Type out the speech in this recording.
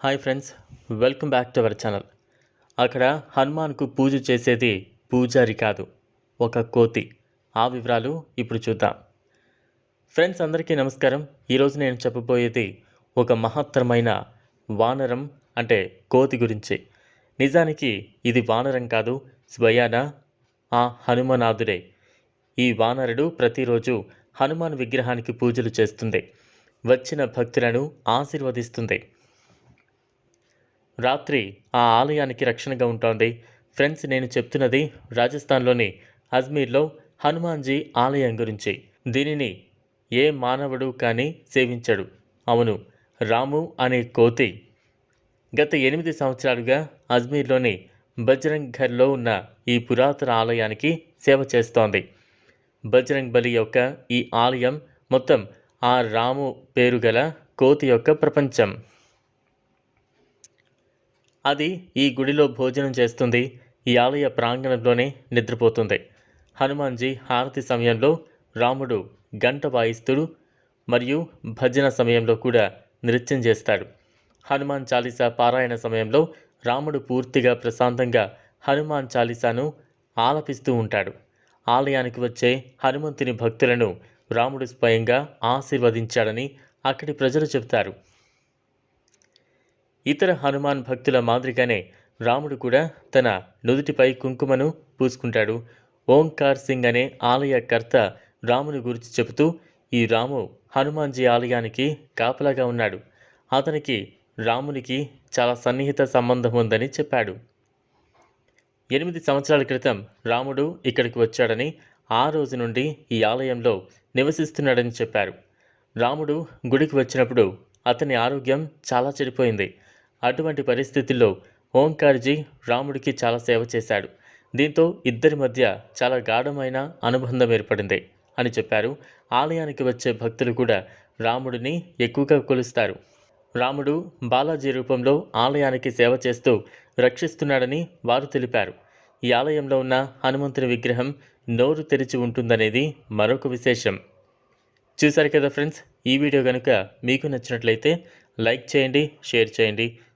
Hi friends welcome back to our channel. అక్కడ హనుమాన్కు పూజ చేసేది పూజారి కాదు ఒక కోతి. ఆ వివరాలు ఇప్పుడు చూద్దాం. ఫ్రెండ్స్ అందరికీ నమస్కారం. ఈరోజు నేను చెప్పబోయేది ఒక మహత్తరమైన వానరం అంటే కోతి గురించి. నిజానికి ఇది వానరం కాదు స్వయాన ఆ హనుమనాథుడే. ఈ వానరుడు ప్రతిరోజు హనుమాన్ విగ్రహానికి పూజలు చేస్తుంది వచ్చిన భక్తులను ఆశీర్వదిస్తుంది రాత్రి ఆ ఆలయానికి రక్షణగా ఉంటోంది. ఫ్రెండ్స్ నేను చెప్తున్నది రాజస్థాన్లోని అజ్మీర్లో హనుమాన్జీ ఆలయం గురించి. దీనిని ఏ మానవుడు కానీ సేవించడు. అవును రాము అనే కోతి గత ఎనిమిది సంవత్సరాలుగా అజ్మీర్లోని బజరంగ్ ఘర్లో ఉన్న ఈ పురాతన ఆలయానికి సేవ చేస్తోంది. బజరంగ్ బలి యొక్క ఈ ఆలయం మొత్తం ఆ రాము పేరు గల కోతి యొక్క ప్రపంచం. అది ఈ గుడిలో భోజనం చేస్తుంది. ఈ ఆలయ ప్రాంగణంలోనే నిద్రపోతుంది. హనుమాన్జీ హారతి సమయంలో రాముడు గంట వాయిస్తుడు మరియు భజన సమయంలో కూడా నృత్యం చేస్తాడు. హనుమాన్ చాలీసా పారాయణ సమయంలో రాముడు పూర్తిగా ప్రశాంతంగా హనుమాన్ చాలీసాను ఆలపిస్తూ ఉంటాడు. ఆలయానికి వచ్చే హనుమంతుని భక్తులను రాముడు స్వయంగా ఆశీర్వదించాడని అక్కడి ప్రజలు చెబుతారు. ఇతర హనుమాన్ భక్తుల మాదిరిగానే రాముడు కూడా తన నుదుటిపై కుంకుమను పూసుకుంటాడు. ఓంకార్ సింగ్ అనే ఆలయ కర్త రాముని గురించి చెబుతూ ఈ రాము హనుమాన్జీ ఆలయానికి కాపలాగా ఉన్నాడు. అతనికి రామునికి చాలా సన్నిహిత సంబంధం ఉందని చెప్పాడు. ఎనిమిది సంవత్సరాల క్రితం రాముడు ఇక్కడికి వచ్చాడని ఆ రోజు నుండి ఈ ఆలయంలో నివసిస్తున్నాడని చెప్పారు. రాముడు గుడికి వచ్చినప్పుడు అతని ఆరోగ్యం చాలా చెడిపోయింది. అటువంటి పరిస్థితుల్లో ఓంకార్జీ రాముడికి చాలా సేవ చేశాడు. దీంతో ఇద్దరి మధ్య చాలా గాఢమైన అనుబంధం ఏర్పడింది అని చెప్పారు. ఆలయానికి వచ్చే భక్తులు కూడా రాముడిని ఎక్కువగా కొలుస్తారు. రాముడు బాలాజీ రూపంలో ఆలయానికి సేవ చేస్తూ రక్షిస్తున్నాడని వారు తెలిపారు. ఈ ఆలయంలో ఉన్న హనుమంతుని విగ్రహం నోరు తెరిచి ఉంటుందనేది మరొక విశేషం. చూసారు కదా ఫ్రెండ్స్ ఈ వీడియో కనుక మీకు నచ్చినట్లయితే లైక్ చేయండి షేర్ చేయండి.